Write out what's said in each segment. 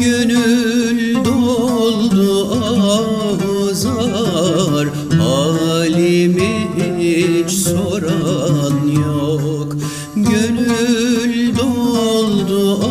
Gönül doldu ahuzar Halimi hiç soran yok. Gönül doldu ahuzar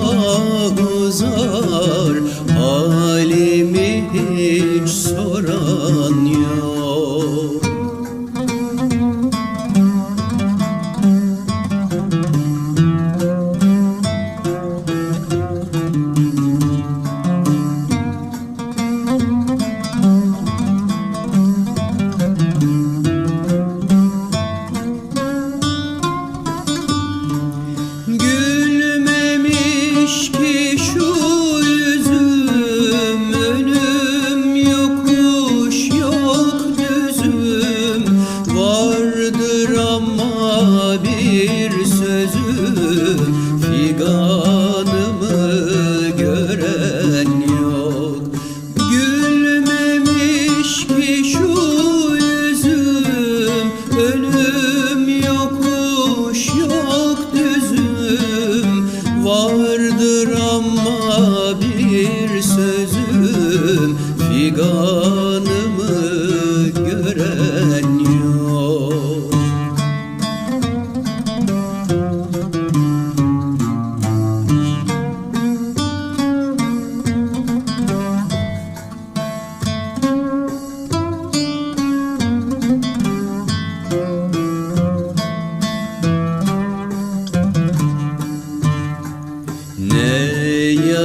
Figanımı gören yok. Gülmemiş ki şu yüzüm Önüm yokuş yok düzüm. Vardır ama bir sözüm Figanımı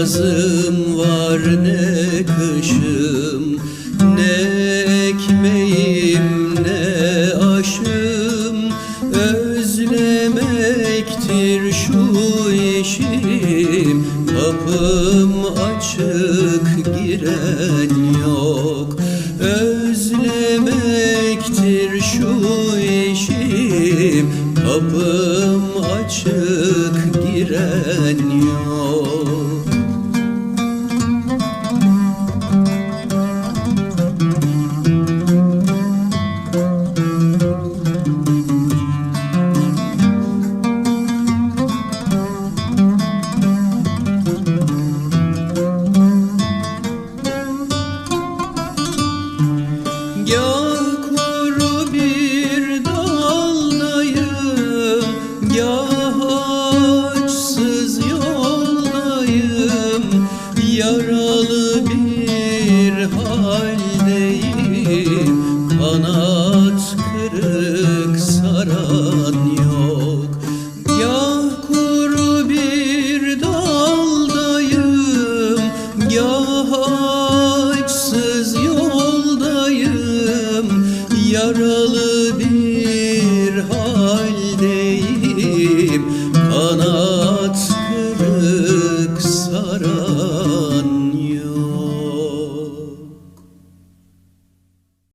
yazım var ne kışım Ne ekmeğim ne aşım. Özlemektir şu işim Kapım açık giren yok. Özlemektir şu işim Kapım açık giren yok yaralı bir haldeyim. Kanat kırık saran yok. Ya kuru bir daldayım. Ya açsız yoldayım. Yaralı bir